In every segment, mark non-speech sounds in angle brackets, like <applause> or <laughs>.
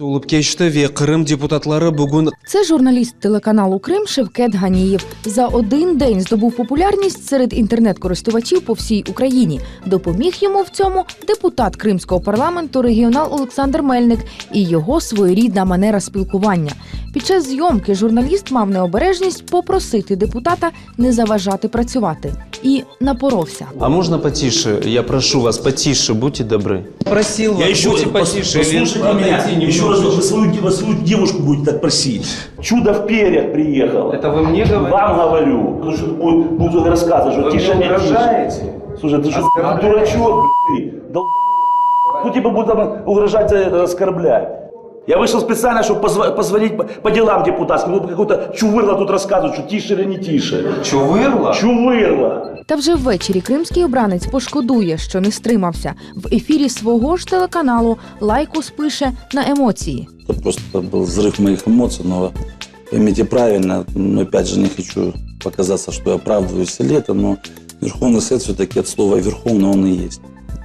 Улыбкечтове Крым депутатлары бүгін Це журналіст телеканалу Крим Шевкет Ганієв. За один день здобув популярність серед інтернет-користувачів по всій Україні. Допоміг йому в цьому депутат Кримського парламенту регіонал Олександр Мельник і його своєрідна манера спілкування. Під час зйомки журналіст мав необережність попросити депутата не заважати працювати і напоровся. А можно потише? Я прошу вас, потише, будьте добры. Просил Я вас, еще будьте пос- потише. или послушайте меня. отойти Еще немного. раз вы свою, вы свою девушку будете так просить. Чудо в перьях приехало. Это вы мне говорите? Вам говорю. Потому что буду, буду рассказывать, что Вы тише мне не тише. угрожаете? Слушай, ты что, Оскорбляете. дурачок, ты, дол... Ну, типа буду там угрожать, э, оскорблять. Я вышел специально, чтобы позв- позвонить по, по делам депутатским. Ну, какой-то чувырло тут рассказывает, что тише или не тише. Чувырла? Чувырло. Та вже ввечері кримський обранець пошкодує, що не стримався. В ефірі свого ж телеканалу Лайкус пише на емоції. Это просто был взрыв моих эмоций, но поймите правильно, но опять же не хочу показаться, что я оправдываюсь или это, но Верховный Совет все-таки от слова «верховный» он и есть.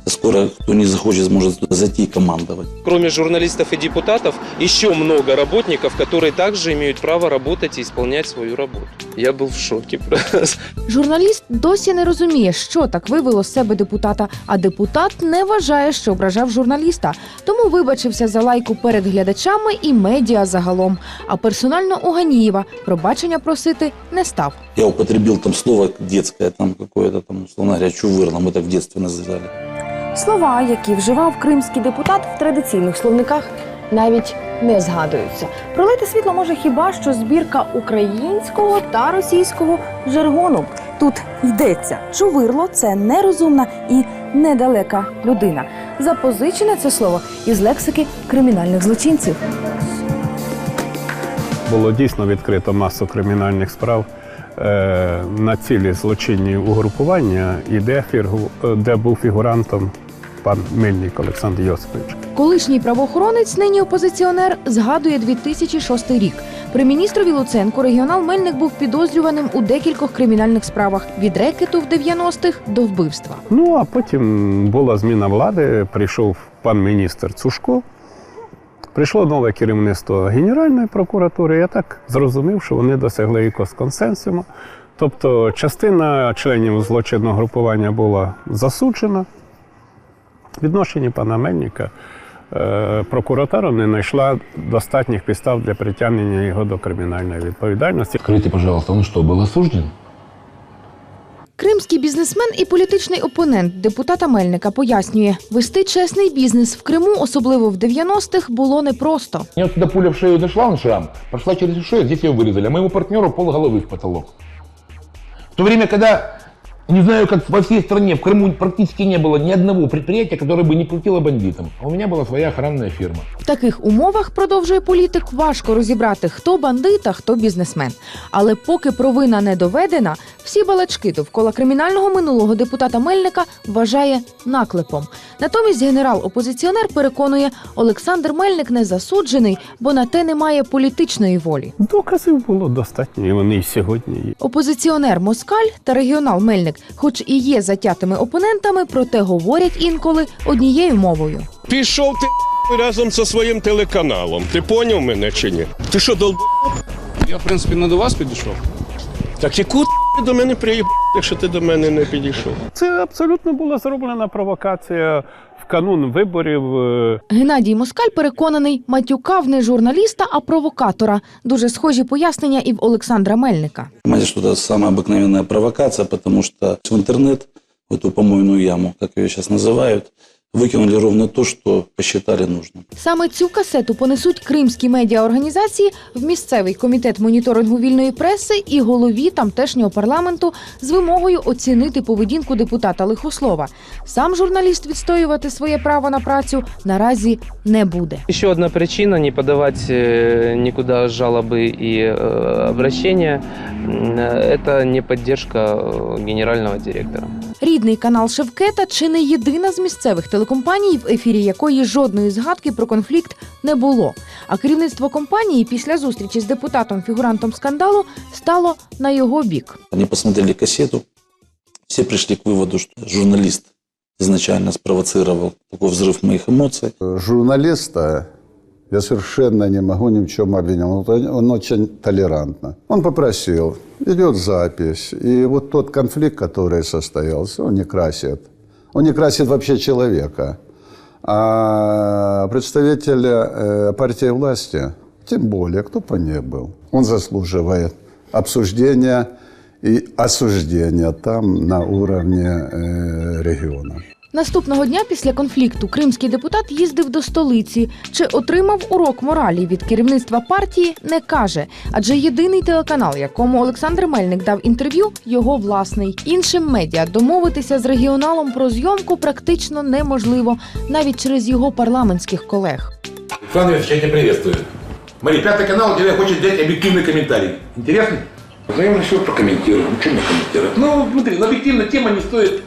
Скоро кто не захочет, сможет туда зайти и командовать. Кроме журналистов и депутатов, еще много работников, которые также имеют право работать и исполнять свою работу. Я был в шоке просто. Журналіст досі не розуміє, що так вивело з себе депутата, а депутат не вважає, що ображав журналіста, тому вибачився за лайку перед глядачами і медіа загалом. А персонально у Ганієва пробачення просити не став. Я употребил там слово детское, там какое-то там, условно говоря, чувырло, мы так в детстве называли. Слова, які вживав кримський депутат в традиційних словниках, навіть не згадуються. Пролити світло може хіба що збірка українського та російського жаргону. Тут йдеться чувирло це нерозумна і недалека людина. Запозичене це слово із лексики кримінальних злочинців. було дійсно відкрито масу кримінальних справ е, на цілі злочинні угрупування, і де, фігу- е, де був фігурантом пан Мельник Олександр Йосипович. Колишній правоохоронець, нині опозиціонер, згадує 2006 рік. При міністрові Луценку регіонал Мельник був підозрюваним у декількох кримінальних справах від рекету в 90-х до вбивства. Ну а потім була зміна влади, прийшов пан міністр Цушко. Прийшло нове керівництво Генеральної прокуратури. Я так зрозумів, що вони досягли якогось консенсуму. Тобто частина членів злочинного групування була засуджена В відношенні пана Мельника е, прокуратура не знайшла достатніх підстав для притягнення його до кримінальної відповідальності. Скажите, пожалуйста, он что, был осужден? Кримський бізнесмен і політичний опонент депутата Мельника пояснює, вести чесний бізнес в Криму, особливо в 90-х, було непросто. У него туда пуля в шею дошла, он шрам, прошла через шею, здесь ее вырезали, а моему партнеру полголовы в потолок. В то время, когда, не знаю, как во всей стране, в Крыму практически не было ни одного предприятия, которое бы не платило бандитам. А у меня была своя охранная фирма. В таких умовах, продовжує політик, важко розібрати, хто бандит, а хто бізнесмен. Але поки провина не доведена, всі балачки довкола кримінального минулого депутата Мельника вважає наклепом. Натомість генерал-опозиціонер переконує, Олександр Мельник не засуджений, бо на те немає політичної волі. Доказів було достатньо, і вони і сьогодні є. Опозиціонер Москаль та регіонал Мельник, хоч і є затятими опонентами, проте говорять інколи однією мовою. Пішов ти <laughs> разом зі своїм телеканалом. Ти поняв мене чи ні? Ти що, долб... Я, в принципі, не до вас підійшов. Так яку ти до мене приїб, якщо ти до мене не підійшов? Це абсолютно була зроблена провокація в канун виборів. е, Геннадій Москаль переконаний, матюкав не журналіста, а провокатора. Дуже схожі пояснення і в Олександра Мельника. Понимаете, что это самая обыкновенная провокация, потому что в интернет, в эту помойную яму, как ее сейчас называют, выкинули ровно то, что посчитали нужным. Саме цю касету понесуть кримські медіаорганізації в місцевий комітет моніторингу вільної преси і голові тамтешнього парламенту з вимогою оцінити поведінку депутата Лихослова. Сам журналіст відстоювати своє право на працю наразі не буде. Еще одна причина не подавать э, никуда жалобы и э, обращения м, – это не поддержка э, генерального директора. Рідний канал Шевкета чи не єдина з місцевих телекомпаній, в ефірі якої жодної згадки про конфлікт не було. А керівництво компанії після зустрічі з депутатом-фігурантом скандалу стало на його бік. Они посмотрели кассету, все пришли к выводу, что журналист изначально спровоцировал такой взрыв моих эмоций. журналиста Я совершенно не могу ни в чем обвинить. Он, он очень толерантно. Он попросил, идет запись. И вот тот конфликт, который состоялся, он не красит. Он не красит вообще человека. А представителя э, партии власти, тем более, кто бы он ни был, он заслуживает обсуждения и осуждения там на уровне э, региона. Наступного дня після конфлікту кримський депутат їздив до столиці. Чи отримав урок моралі від керівництва партії, не каже. Адже єдиний телеканал, якому Олександр Мельник дав інтерв'ю, його власний. Іншим медіа домовитися з регіоналом про зйомку практично неможливо, навіть через його парламентських колег. Александр Ильич, я тебя приветствую. Смотри, пятый канал у тебя хочет взять объективный комментарий. Интересный? Ну, я решил прокомментирую. Ну, что мне комментировать? Ну, смотри, ну, объективно тема не стоит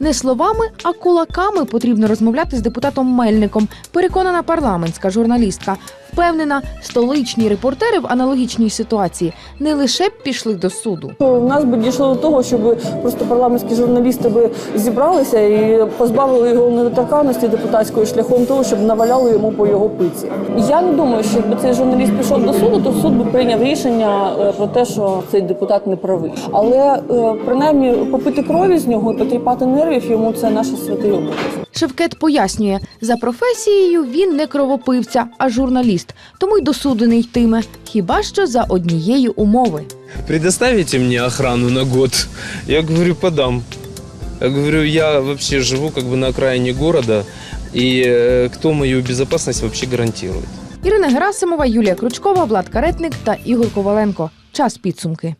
Не словами, а кулаками потрібно розмовляти з депутатом Мельником. Переконана парламентська журналістка. Впевнена, столичні репортери в аналогічній ситуації не лише б пішли до суду. У нас би дійшло до того, щоб просто парламентські журналісти би зібралися і позбавили його недоторканності депутатської шляхом того, щоб наваляли йому по його пиці. Я не думаю, що якби цей журналіст пішов до суду, то суд би прийняв рішення е, про те, що цей депутат не правий. Але е, принаймні попити крові з нього і потріпати нервів йому це наше святий обов'язок. Шевкет пояснює, за професією він не кровопивця, а журналіст, тому й до суду не йтиме, хіба що за однієї умови. Предоставите мне охрану на год? Я говорю, подам. Я говорю, я вообще живу как бы на окраине города, и э, кто мою безопасность вообще гарантирует? Ірина Герасимова, Юлія Кручкова, Влад Каретник та Ігор Коваленко. Час підсумки.